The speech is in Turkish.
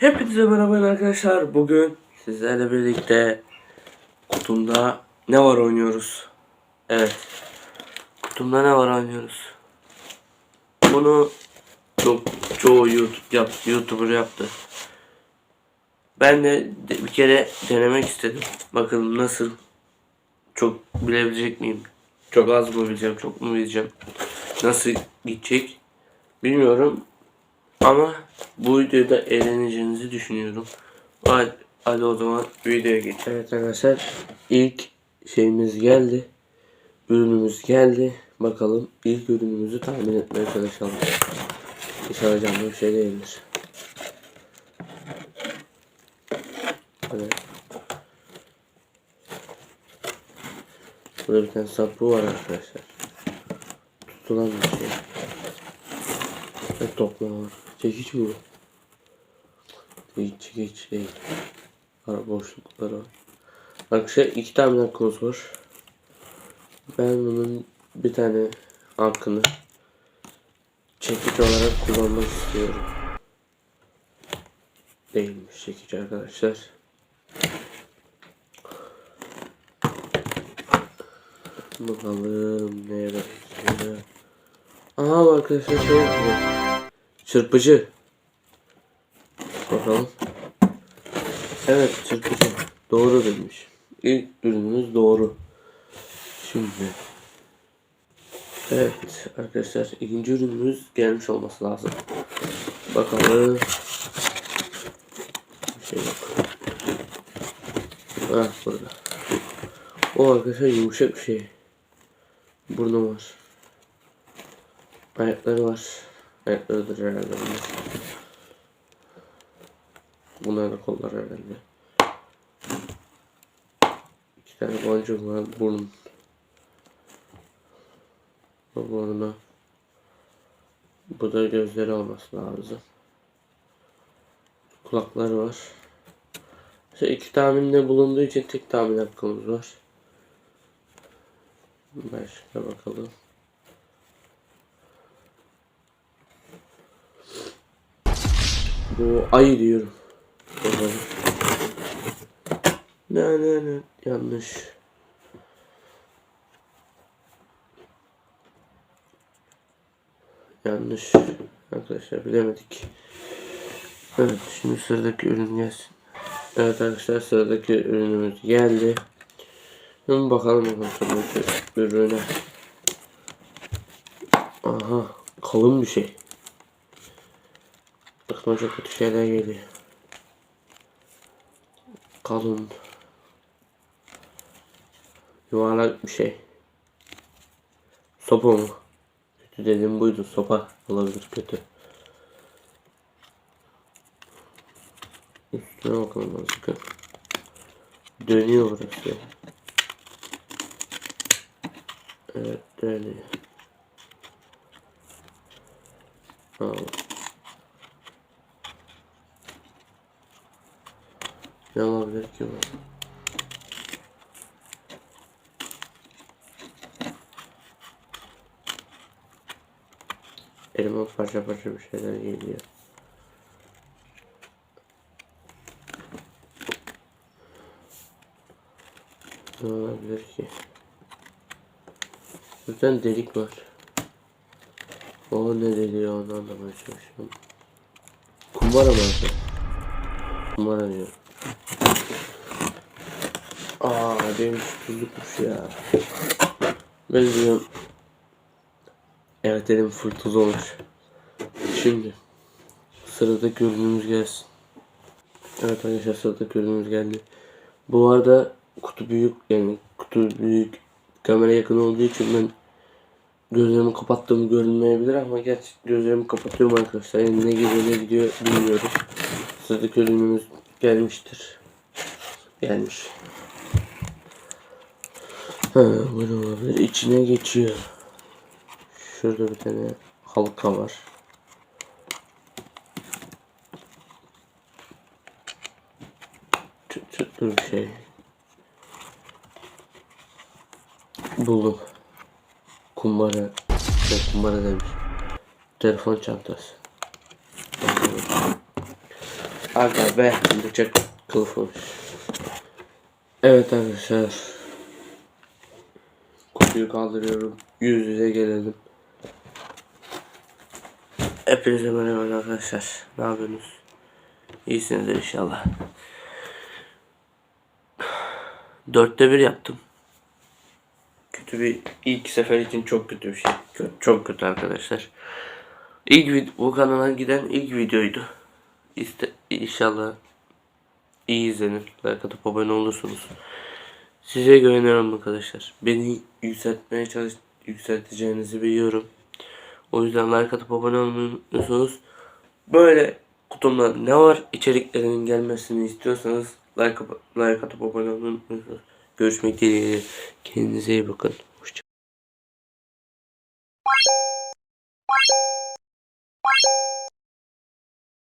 Hepinize merhaba arkadaşlar. Bugün sizlerle birlikte kutumda ne var oynuyoruz. Evet. Kutumda ne var oynuyoruz. Bunu çok çoğu YouTube yap, YouTuber yaptı. Ben de bir kere denemek istedim. Bakalım nasıl. Çok bilebilecek miyim? Çok az mı bileceğim, çok mu bileceğim? Nasıl gidecek? Bilmiyorum. Ama bu videoda eğleneceğinizi düşünüyorum. Hadi, hadi o zaman videoya geçelim. Evet arkadaşlar ilk şeyimiz geldi. Ürünümüz geldi. Bakalım ilk ürünümüzü tahmin etmeye çalışalım. İnşallah canlı bir şey değildir. Evet. Burada bir tane sapı var arkadaşlar. Tutulan bir şey. Ve toplama var. Çekiç bu? Değil, çekiç değil. Ara boşlukları var. Arkadaşlar iki tane hakkımız var. Ben bunun bir tane hakkını çekiç olarak kullanmak istiyorum. Değilmiş çekiç arkadaşlar. Bakalım neye benziyor. Aha arkadaşlar şey yapıyor. Çırpıcı. Bakalım. Evet çırpıcı. Doğru demiş. İlk ürünümüz doğru. Şimdi. Evet arkadaşlar ikinci ürünümüz gelmiş olması lazım. Bakalım. Bir şey yok. Ah burada. O arkadaşlar yumuşak bir şey. Burnu var. Ayakları var. Ayaklarıdır herhalde bunlar. Bunlar da kollar herhalde. İki tane boncuk var. Burun. Bu burnu. Bu da gözleri olması lazım. Kulakları var. İşte iki tahminde bulunduğu için tek tahmin hakkımız var. Başka bakalım. Bu ayı diyorum. Ne ne ne yanlış. Yanlış. Arkadaşlar bilemedik. Evet şimdi sıradaki ürün gelsin. Evet arkadaşlar sıradaki ürünümüz geldi. Şimdi bakalım bakalım sıradaki ürüne. Aha kalın bir şey. Aklıma çok kötü şeyler geliyor. Kalın. Yuvarlak bir şey. Sopa mı? Kötü dediğim buydu. Sopa olabilir kötü. Üstüne bakalım azıcık. Dönüyor burası. Evet dönüyor. Allah. Ne olabilir ki bu? Elime parça parça bir şeyler geliyor. Ne olabilir ki? Buradan delik var. O ne deliği onu anlamaya çalışıyorum. Kumbara mı? Kumbara diyor. Aa benim tuzlu kuş ya. Ben diyorum. Evet elim full tuz olmuş. Şimdi sıradaki ürünümüz gelsin. Evet arkadaşlar sıradaki ürünümüz geldi. Bu arada kutu büyük yani kutu büyük kamera yakın olduğu için ben gözlerimi kapattığım görünmeyebilir ama gerçi gözlerimi kapatıyorum arkadaşlar. Yani ne geliyor ne gidiyor bilmiyorum. Sıradaki ürünümüz gelmiştir. Gelmiş. Ha, böyle olabilir. İçine geçiyor. Şurada bir tane halka var. Çıt çıtlı bir şey. Buldum. Kumbara. Kumbara demiş. Telefon çantası. Aga be bıçak kılıf. Evet arkadaşlar. Kutuyu kaldırıyorum. Yüz yüze gelelim. Hepinize merhaba arkadaşlar. Ne yapıyorsunuz? İyisinizdir inşallah. Dörtte bir yaptım. Kötü bir ilk sefer için çok kötü bir şey. Çok kötü arkadaşlar. İlk bu kanala giden ilk videoydu. İşte inşallah iyi izlenir. Like atıp abone olursunuz. Size güveniyorum arkadaşlar. Beni yükseltmeye çalış yükselteceğinizi biliyorum. O yüzden like atıp abone olmayı unutmuyorsunuz. Böyle kutumda ne var içeriklerinin gelmesini istiyorsanız like, like atıp abone olmayı unutmuyorsunuz. Görüşmek dileğiyle. Kendinize iyi bakın.